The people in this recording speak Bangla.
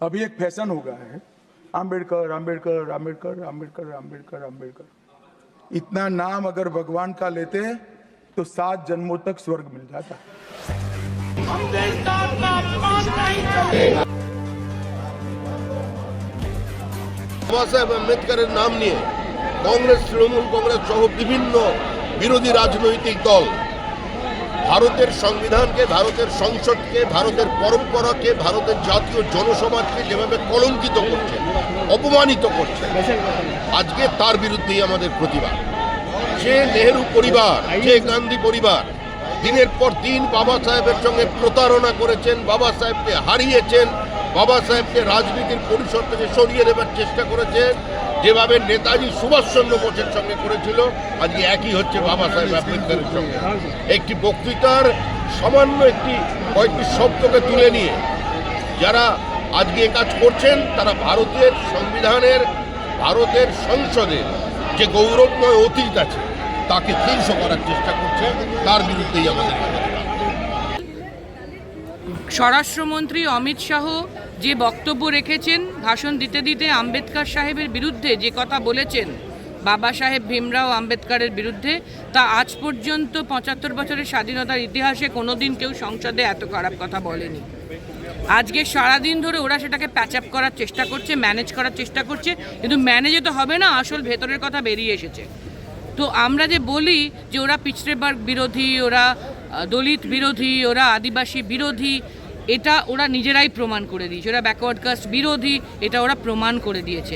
अभी एक फैशन हो गया है आम्बेडकर आम्बेडकर आम्बेडकर आम्बेडकर आम्बेडकर आम्बेडकर इतना नाम अगर भगवान का लेते हैं तो सात जन्मों तक स्वर्ग मिल जाता है বাবা সাহেব আম্বেদকরের নাম নিয়ে কংগ্রেস তৃণমূল কংগ্রেস সহ বিভিন্ন বিরোধী রাজনৈতিক দল ভারতের সংবিধানকে, ভারতের সংসদকে, ভারতের পরম্পরাকে, ভারতের জাতীয় জনসমাজকে যেভাবে কলঙ্কিত করছে, অপমানিত করছে, আজকে তার বিরুদ্ধেই আমাদের প্রতিবাদ। যে নেহরু পরিবার, যে গান্ধী পরিবার, দিনের পর দিন বাবা সাহেবের সঙ্গে প্রতারণা করেছেন, বাবা সাহেবকে হারিয়েছেন, বাবা সাহেবকে রাজনীতির পরিষদ থেকে সরিয়ে দেবার চেষ্টা করেছেন যেভাবে নেতাজি সুভাষচন্দ্র বোসের সঙ্গে করেছিল, আজকে একই হচ্ছে বাবা সাহেব আম্বেদকরের সঙ্গে। একটি বক্তৃতার সামান্য একটি কয়েকটি শব্দকে তুলে নিয়ে যারা আজকে কাজ করছেন, তারা ভারতের সংবিধানের, ভারতের সংসদের যে গৌরবময় অতীত আছে, তাকে ধ্বংস করার চেষ্টা করছে, তার বিরুদ্ধেই আমাদের স্বরাষ্ট্রমন্ত্রী অমিত শাহ যে বক্তব্য রেখেছেন, ভাষণ দিতে দিতে আম্বেদকর সাহেবের বিরুদ্ধে যে কথা বলেছেন, বাবা সাহেব ভীমরাও আম্বেদকরের বিরুদ্ধে, তা আজ পর্যন্ত পঁচাত্তর বছরের স্বাধীনতার ইতিহাসে কোনোদিন কেউ সংসদে এত খারাপ কথা বলেনি। আজকে সারাদিন ধরে ওরা সেটাকে প্যাচ আপ করার চেষ্টা করছে ম্যানেজ করার চেষ্টা করছে, কিন্তু ম্যানেজে তো হবে না, আসল ভেতরের কথা বেরিয়ে এসেছে। তো আমরা যে বলি যে ওরা পিছড়েবার্গ বিরোধী, ওরা দলিত বিরোধী, ওরা আদিবাসী বিরোধী এটা ওরা নিজেরাই প্রমাণ করে দিয়েছে। ওরা ব্যাকওয়ার্ড কাস্ট বিরোধী, এটা ওরা প্রমাণ করে দিয়েছে।